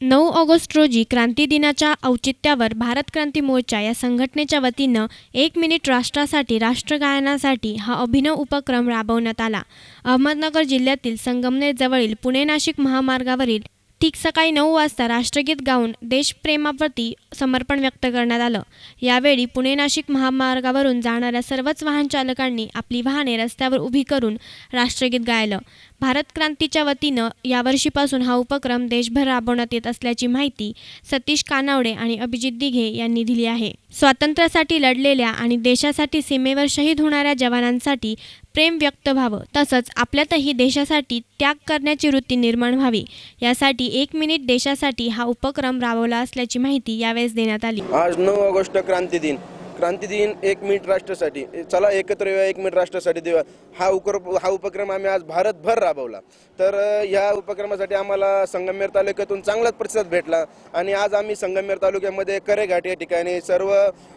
नऊ ऑगस्ट रोजी क्रांती दिनाच्या औचित्यावर भारत क्रांती मोर्चा या संघटनेच्या वतीनं एक मिनिट राष्ट्रासाठी राष्ट्रगायनासाठी हा अभिनव उपक्रम राबवण्यात आला. अहमदनगर जिल्ह्यातील संगमनेरजवळील पुणे नाशिक महामार्गावरील ठीक सकाळी नऊ वाजता राष्ट्रगीत गाऊन देशप्रेमाप्रती समर्पण व्यक्त करण्यात आलं. यावेळी पुणे नाशिक महामार्गावरून जाणाऱ्या सर्वच वाहन चालकांनी आपली वाहने रस्त्यावर उभी करून राष्ट्रगीत गायलं. भारत क्रांतीच्या वतीनं यावर्षीपासून हा उपक्रम देशभर राबवण्यात येत असल्याची माहिती सतीश कानावडे आणि अभिजित दिघे यांनी दिली आहे. स्वातंत्र्यासाठी लढलेल्या आणि देशासाठी सीमेवर शहीद होणाऱ्या जवानांसाठी प्रेम व्यक्त व्हावं. तसंच आपल्यातही देशासाठी त्याग करण्याची वृत्ती निर्माण व्हावी. यासाठी एक मिनिट देशासाठी हा उपक्रम राबवला असल्याची माहिती यावेळेस देण्यात आली. आज नऊ ऑगस्ट क्रांती दिन. क्रांती दिन एक मिनिट राष्ट्रासाठी. चला एकत्र येऊया एक मिनिट राष्ट्रासाठी देऊया. हा उकर हा उपक्रम आम्ही आज भारतभर राबवला. तर या उपक्रमासाठी आम्हाला संगमनेर तालुक्यातून चांगलाच प्रतिसाद भेटला. आणि आज आम्ही संगमनेर तालुक्यामध्ये करेघाट या ठिकाणी सर्व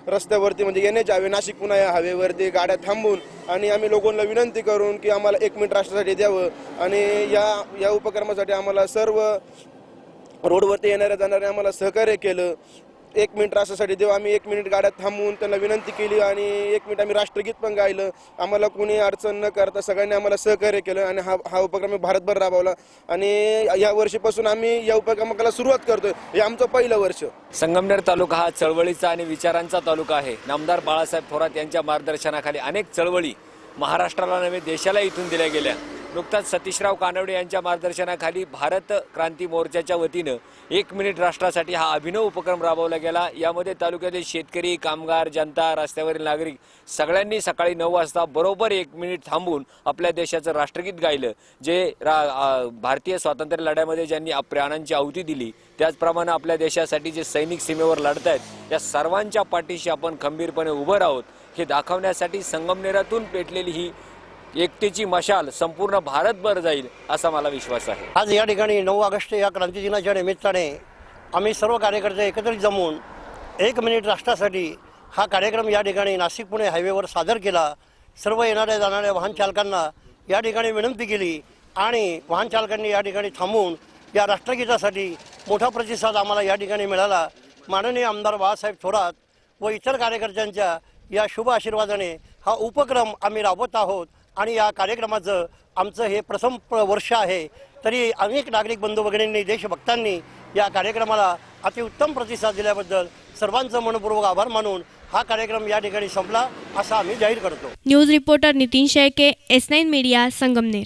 रस्त्यावरती म्हणजे येणे जावे नाशिक पुन्हा या हवेवरती गाड्या थांबून आणि आम्ही लोकांना विनंती करून की आम्हाला एक मिनिट राष्ट्रासाठी द्यावं. आणि या या उपक्रमासाठी आम्हाला सर्व रोडवरती येणाऱ्या जाणाऱ्या आम्हाला सहकार्य केलं. एक मिनिट रासासाठी देऊ. आम्ही एक मिनिट गाड्यात थांबवून त्यांना विनंती केली आणि एक मिनिट आम्ही राष्ट्रगीत पण गायलं. आम्हाला कोणी अडचण न करता सगळ्यांनी आम्हाला सहकार्य केलं आणि हा हा उपक्रम भारतभर राबवला. आणि या वर्षीपासून आम्ही या उपक्रमाला सुरुवात करतोय. हे आमचं पहिलं वर्ष. संगमनेर तालुका हा चळवळीचा आणि विचारांचा तालुका आहे. नामदार बाळासाहेब थोरात यांच्या मार्गदर्शनाखाली अनेक चळवळी महाराष्ट्राला नव्हे देशाला इथून दिल्या गेल्या. नुकताच सतीशराव कानवडे यांच्या मार्गदर्शनाखाली भारत क्रांती मोर्चाच्या वतीनं एक मिनिट राष्ट्रासाठी हा अभिनव उपक्रम राबवला गेला. यामध्ये तालुक्यातील शेतकरी कामगार जनता रस्त्यावरील नागरिक सगळ्यांनी सकाळी नऊ वाजता बरोबर एक मिनिट थांबून आपल्या देशाचं राष्ट्रगीत गायलं जे रा भारतीय स्वातंत्र्य लढ्यामध्ये ज्यांनी प्राणांची आहुती दिली त्याचप्रमाणे आपल्या देशासाठी जे सैनिक सीमेवर लढत आहेत या सर्वांच्या पाठीशी आपण खंबीरपणे उभं राहोत हे दाखवण्यासाठी संगमनेरातून पेटलेली ही एकतेची मशाल संपूर्ण भारतभर जाईल असा मला विश्वास आहे. आज या ठिकाणी नऊ ऑगस्ट या क्रांती दिनाच्या निमित्ताने आम्ही सर्व कार्यकर्ते एकत्रित जमून एक मिनिट राष्ट्रासाठी हा कार्यक्रम या ठिकाणी नाशिक पुणे हायवेवर सादर केला. सर्व येणाऱ्या जाणाऱ्या वाहन चालकांना या ठिकाणी विनंती केली आणि वाहन चालकांनी या ठिकाणी थांबून या राष्ट्रगीतासाठी मोठा प्रतिसाद आम्हाला या ठिकाणी मिळाला. माननीय आमदार बाळासाहेब थोरात व इतर कार्यकर्त्यांच्या या शुभ आशीर्वादाने हा उपक्रम आम्ही राबवत आहोत. आणि या कार्यक्रमाचं आमचं हे प्रथम वर्ष आहे. तरी अनेक नागरिक बंधू भगिनींनी देशभक्तांनी या कार्यक्रमाला अतिउत्तम प्रतिसाद दिल्याबद्दल सर्वांचं मनपूर्वक आभार मानून हा कार्यक्रम या ठिकाणी संपला असा आम्ही जाहीर करतो. News reporter Nitin Shelke S nine media Sangamner.